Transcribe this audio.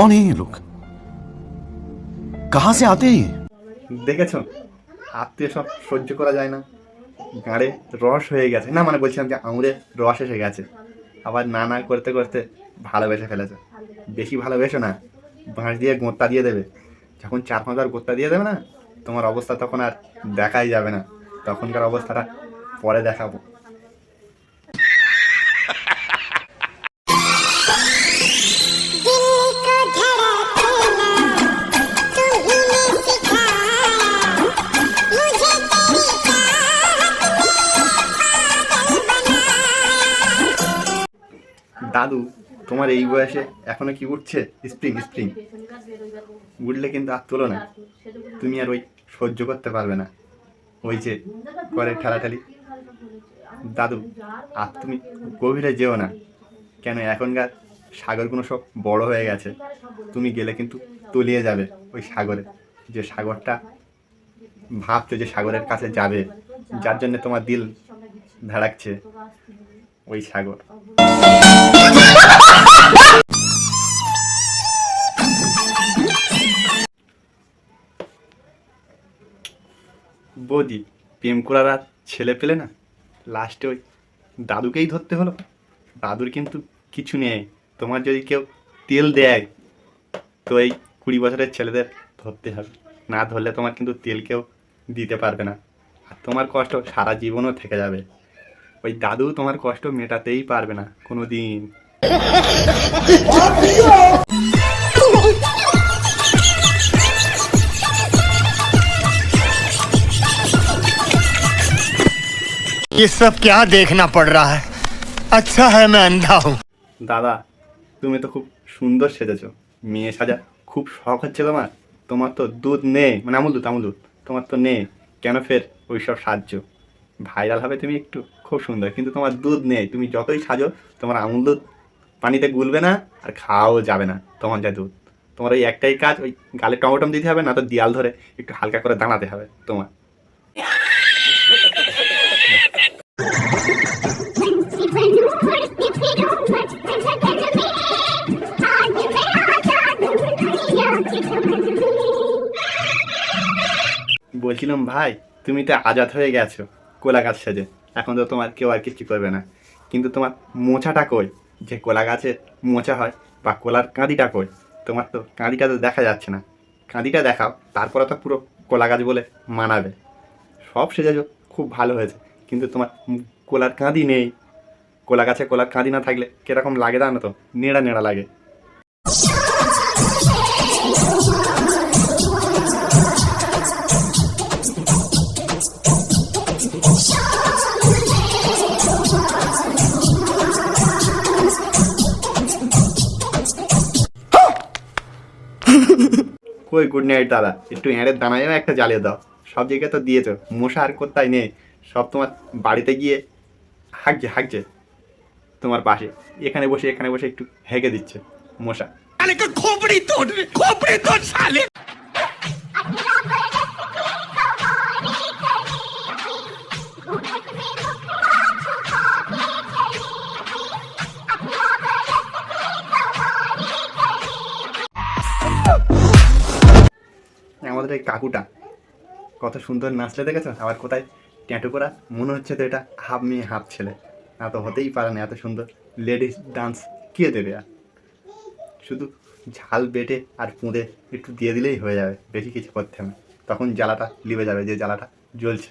कौन है ये लोग कहां से आते हैं ये দেখেছো আত্মীয় সব সহ্য করা যায় না গাড়ে রস হয়ে গেছে না মানে বলছিলাম যে আঙুরে রস এসে গেছে আবার না না করতে করতে ভালোবেসে ফেলেছে বেশি ভালোবেসো না বাঁশ দিয়ে গোঁত্তা দিয়ে দেবে যখন চার পাঁচবার গোঁত্তা দিয়ে দেবে না তোমার অবস্থা তখন আর দেখাই যাবে না তখনকার অবস্থাটা পরে দেখাবো দাদু, তোমার এই বয়সে এখনও কি উঠছে? স্প্রিং স্প্রিং উঠলে কিন্তু আর তোলো না। তুমি আর ওই সহ্য করতে পারবে না। ওই যে করে ঠেলাঠালি। দাদু, আর তুমি গভীরে যেও না। কেন এখনকার সাগরগুলো সব বড় হয়ে গেছে। তুমি গেলে কিন্তু তলিয়ে যাবে ওই সাগরে। যে সাগরটা ভাবছ যে সাগরের কাছে যাবে। যার জন্য তোমার দিল ধাড়াচ্ছে ওই সাগর। বৌদি, প্রেম করার আর ছেলে পেলে না? লাস্টে ওই দাদুকেই ধরতে হলো। দাদুর কিন্তু কিছু নেই। তোমার যদি কেউ তেল দেয়, তো এই কুড়ি বছরের ছেলেদের ধরতে হবে। না ধরলে তোমার কিন্তু তেল কেউ দিতে পারবে না। আর তোমার কষ্ট সারা জীবনও থেকে যাবে। ওই দাদু তোমার কষ্ট মেটাতেই পারবে না কোনো দিন ये सब क्या देखना पड़ रहा है अच्छा है मैं अंधा हूँ দাদা তুমি তো খুব সুন্দর সেজেছো মেয়ে সাজা খুব শখ হচ্ছে তোমার তোমার তো দুধ নেই মানে আমুল দুধ আমুল দুধ তোমার তো নেই কেন ফের ওই সব সাজছো ভাইরাল হবে তুমি একটু খুব সুন্দর, কিন্তু তোমার দুধ নেই। তুমি যতই সাজো, তোমার আমুল দুধ পানিতে গুলবে না আর খাওয়াও যাবে না, তোমার যা দুধ। তোমার ওই একটাই কাজ, ওই গালে টমেটম দিতে হবে, না তো দিয়াল ধরে একটু হালকা করে দাঁড়াতে হবে, তোমার। বলছিলাম, ভাই, তুমি তো আজাদ হয়ে গেছো কোলা গাছ সেজে। এখন তো তোমার কেউ আর কিছু করবে না। কিন্তু তোমার মোচাটা কই? যে কোলা গাছে মোচা হয় বা কোলার কাঁদিটা কই? তোমার তো কাঁদিটা তো দেখা যাচ্ছে না। কাঁদিটা দেখাও, তারপরে তো পুরো কোলা গাছ বলে মানাবে। সব সেজেছো, খুব ভালো হয়েছে। কিন্তু তোমার কোলার কাঁদি নেই। কোলা গাছে কোলার কাঁদি না থাকলে কীরকম লাগে জানো তো? নেড়া নেড়া লাগে। কই গুড নাইট দাদা। একটু এঁড়ের দানায় একটা জ্বালিয়ে দাও। সব জায়গায় তো দিয়েছ। মশা আর কোথায় নেই। সব তোমার বাড়িতে গিয়ে হাঁকছে হাঁকছে তোমার পাশে। এখানে বসে এখানে বসে একটু হেঁকে দিচ্ছে মশা। আমাদের এই কাকুটা। কত সুন্দর নাচলে দেখেছ? আবার কোথায়? ট্যাটু করা? মনে হচ্ছে তো এটা হাফ মেয়ে, হাফ ছেলে। না তো হতেই পারে না, এত সুন্দর লেডিস ডান্স। কে দেবে আর? শুধু ঝাল বেটে আর পুঁদে একটু দিয়ে দিলেই হয়ে যাবে, বেশি কিছু করতে হবে তখন জ্বালাটা লিবে যাবে, যে জ্বালাটা জ্বলছে।